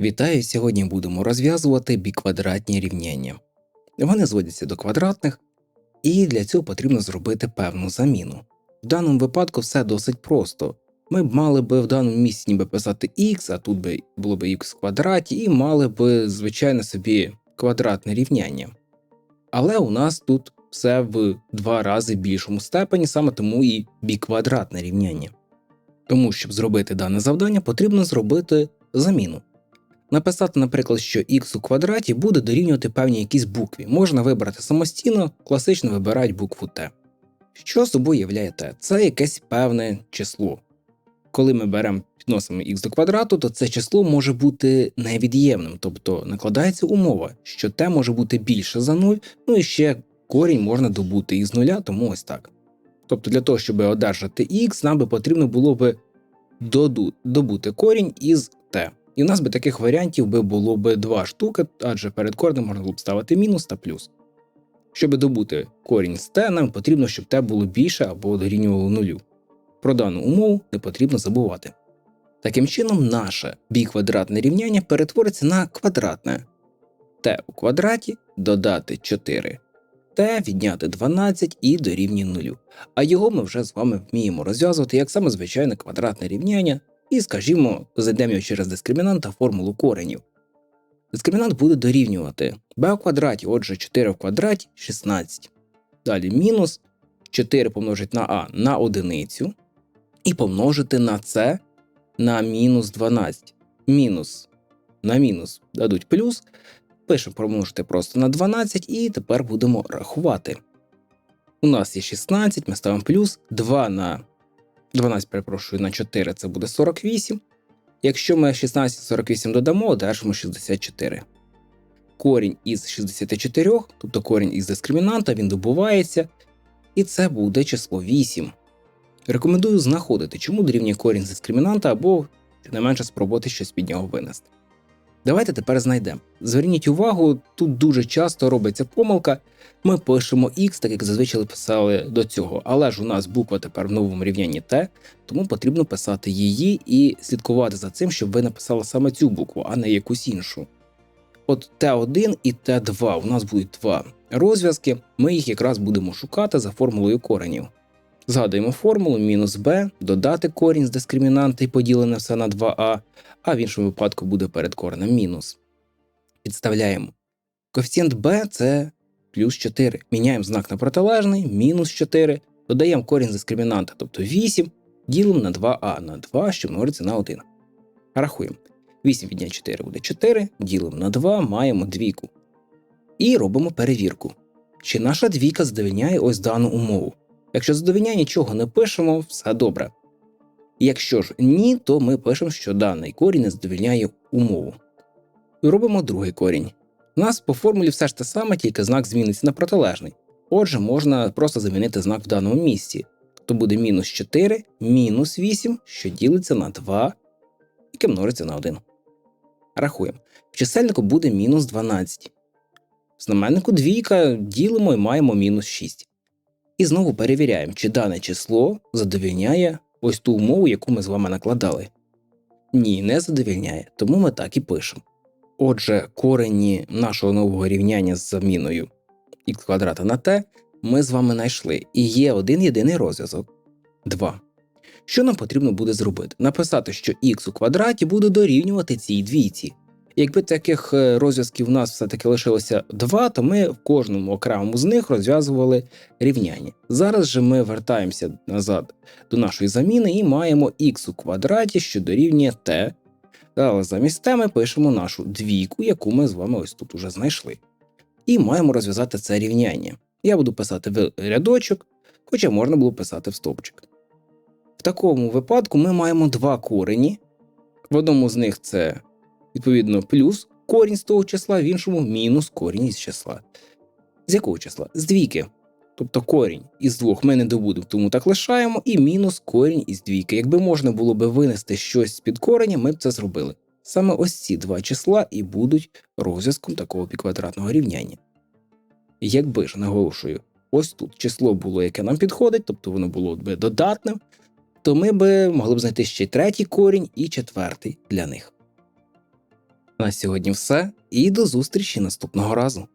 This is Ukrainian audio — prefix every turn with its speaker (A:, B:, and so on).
A: Вітаю! Сьогодні будемо розв'язувати біквадратні рівняння. Вони зводяться до квадратних, і для цього потрібно зробити певну заміну. В даному випадку все досить просто. Ми б мали би в даному місці ніби писати x, а тут би було б x в квадраті, і мали би, звичайно, собі квадратне рівняння. Але у нас тут все в два рази більшому степені, саме тому і біквадратне рівняння. Тому, щоб зробити дане завдання, потрібно зробити заміну. Написати, наприклад, що х у квадраті буде дорівнювати певній якійсь букві. Можна вибрати самостійно, класично вибирають букву Т. Що собою являє Т? Це якесь певне число. Коли ми беремо підносимо х до квадрату, то це число може бути невід'ємним, тобто накладається умова, що Т може бути більше за 0, ну і ще корінь можна добути із нуля, тому ось так. Тобто для того, щоб одержати х, нам би потрібно було би добути корінь із Т. І в нас би таких варіантів би було б два штуки, адже перед коренем можна було б ставити мінус та плюс. Щоб добути корінь з t, нам потрібно, щоб t було більше або дорівнювало нулю. Про дану умову не потрібно забувати. Таким чином, наше біквадратне рівняння перетвориться на квадратне t у квадраті додати 4 t відняти 12 і дорівнює нулю. А його ми вже з вами вміємо розв'язувати як саме звичайне квадратне рівняння, і, скажімо, зайдемо його через дискримінант та формулу коренів. Дискримінант буде дорівнювати b у квадраті, отже 4 в квадраті 16. Далі мінус 4 помножить на а на одиницю і помножити на c на мінус 12. Мінус на мінус дадуть плюс. Пишемо помножити просто на 12 і тепер будемо рахувати. У нас є 16, ми ставимо плюс 2 на 12, перепрошую, на 4 це буде 48. Якщо ми 1648 додамо, одержимо 64. Корінь із 64, тобто корінь із дискримінанта, він добувається, і це буде число 8. Рекомендую знаходити, чому дорівнює корінь з дискримінанта, або не менше спробувати щось під нього винести. Давайте тепер знайдемо. Зверніть увагу, тут дуже часто робиться помилка. Ми пишемо x, так як зазвичай писали до цього, але ж у нас буква тепер в новому рівнянні Т, тому потрібно писати її і слідкувати за цим, щоб ви написали саме цю букву, а не якусь іншу. От Т1 і Т2 у нас будуть два розв'язки, ми їх якраз будемо шукати за формулою коренів. Згадуємо формулу мінус b, додати корінь з дискримінанта і поділене все на 2а, а в іншому випадку буде перед коренем мінус. Підставляємо. Коефіцієнт b це плюс 4. Міняємо знак на протилежний, мінус 4, додаємо корінь з дискримінанта, тобто 8, ділимо на 2а на 2, що множиться на 1. Рахуємо. 8 відняти 4 буде 4, ділимо на 2, маємо двійку. І робимо перевірку. Чи наша двійка задовільняє ось дану умову? Якщо задовільняє нічого не пишемо, все добре. Якщо ж ні, то ми пишемо, що даний корінь не задовільняє умову. І робимо другий корінь. У нас по формулі все ж те саме, тільки знак зміниться на протилежний. Отже, можна просто замінити знак в даному місці. То буде мінус 4, мінус 8, що ділиться на 2, яке множиться на 1. Рахуємо. В чисельнику буде мінус 12. В знаменнику двійка ділимо і маємо мінус 6. І знову перевіряємо, чи дане число задовільняє ось ту умову, яку ми з вами накладали. Ні, не задовільняє, тому ми так і пишемо. Отже, корені нашого нового рівняння з заміною х квадрата на t ми з вами знайшли, і є один єдиний розв'язок 2. Що нам потрібно буде зробити? Написати, що х у квадраті буде дорівнювати цій двійці. Якби таких е, розв'язків у нас все-таки лишилося два, то ми в кожному окремому з них розв'язували рівняння. Зараз же ми вертаємося назад до нашої заміни і маємо х у квадраті, що дорівнює t. Але замість t ми пишемо нашу двійку, яку ми з вами ось тут уже знайшли. І маємо розв'язати це рівняння. Я буду писати в рядочок, хоча можна було писати в стовпчик. В такому випадку ми маємо два корені. В одному з них це відповідно, плюс корінь з того числа, в іншому мінус корінь із числа. З якого числа? З двійки. Тобто корінь із двох ми не добудемо, тому так лишаємо, і мінус корінь із двійки. Якби можна було би винести щось з під кореня, ми б це зробили. Саме ось ці два числа і будуть розв'язком такого піквадратного рівняння. Якби ж наголошую, ось тут число було, яке нам підходить, тобто воно було б додатним, то ми б могли б знайти ще третій корінь і четвертий для них. На сьогодні все і до зустрічі наступного разу.